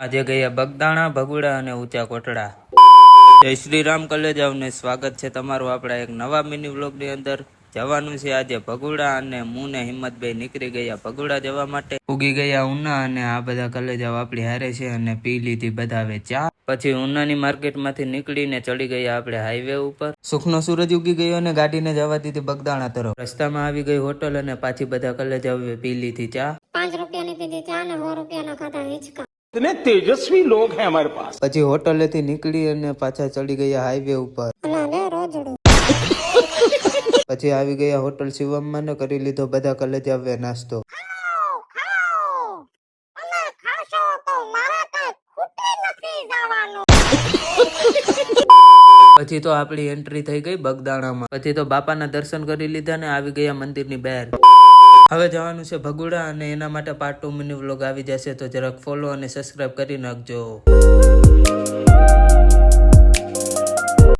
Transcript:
આજે ગયા બગદાણા, ભગુડા અને ઊંચા કોટડા. જય શ્રી રામ કલેજાવને સ્વાગત છે તમારું આપણા એક નવા મિની વ્લોગની અંદર. જવાનું છે આજે ભગુડા અને હું ને હિંમતભાઈ નીકળી ગયા ભગુડા જવા માટે. ઉગી ગયા ઉના અને આ બધા કલેજાવ આપણી હારે છે અને પી લીધી બધા હવે ચા પછી ઉનાની માર્કેટમાંથી નીકળીને ચડી ગયા આપણે હાઈવે ઉપર. સુખનો સૂરજ ઉગી ગયો અને ગાડીને જવા દીધી બગદાણા તરફ. રસ્તામાં આવી ગઈ હોટલ અને પાછી બધા કલેજાવે પી લીધી ચા. પાંચ રૂપિયાની પીધી ચા ને સો રૂપિયાના ખાતા હિંચકા. इतने तेजस्वी लोग हैं हमारे पास પછી હોટલેથી નીકળી અને પાછા ચડી ગયા હાઈવે ઉપર અલા લે રોજડું પછી આવી ગયા હોટલ શિવમમાં ને કરી લીધો બધા કલેજ આવે નાસ્તો અને ખાશો તો મારે કઈ ખૂટી નથી જવાનું પછી તો આપણી એન્ટ્રી થઈ ગઈ બગદાણામાં પછી તો બાપાના દર્શન કરી લીધા ને આવી ગયા મંદિરની બહાર હવે જવાનું છે ભગુડા અને એના માટે પાર્ટ ટુ મિની વ્લોગ આવી જશે, તો જરાક ફોલો અને સબસ્ક્રાઈબ કરી નાખજો